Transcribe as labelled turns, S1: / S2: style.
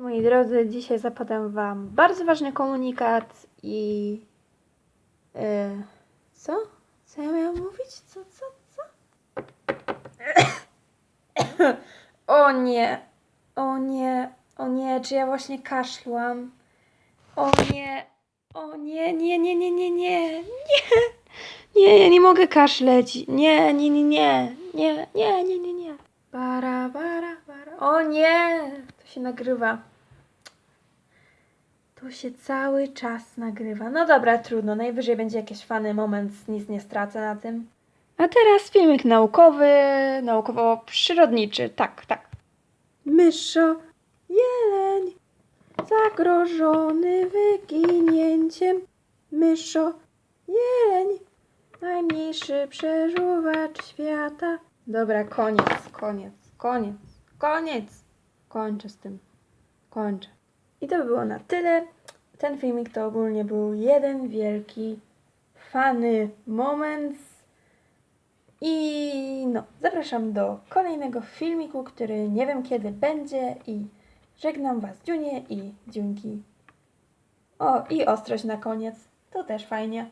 S1: Moi drodzy, dzisiaj zapadam Wam bardzo ważny komunikat i. e, co? Co ja miałam mówić? Co, co, co? o nie! O nie! O nie! Czy ja właśnie kaszlłam? O nie! O nie, nie, nie, nie, nie, nie! Nie! Nie, ja nie mogę kaszleć! Nie, nie, nie, nie! Nie, nie, nie, nie, nie! Bara, bara, bara. O nie! To się nagrywa. To się cały czas nagrywa. No dobra, trudno. Najwyżej będzie jakiś fany moment, nic nie stracę na tym. A teraz filmik naukowy, naukowo-przyrodniczy. Tak, tak. Myszo, jeleń, zagrożony wyginięciem. Myszo, jeleń, najmniejszy przeżuwacz świata. Dobra, koniec, koniec, koniec, koniec. Kończę z tym. Kończę. I to by było na tyle. Ten filmik to ogólnie był jeden wielki, fany moment. I no, zapraszam do kolejnego filmiku, który nie wiem kiedy będzie i żegnam Was Dziunie i Dziunki. O, i ostrość na koniec. To też fajnie.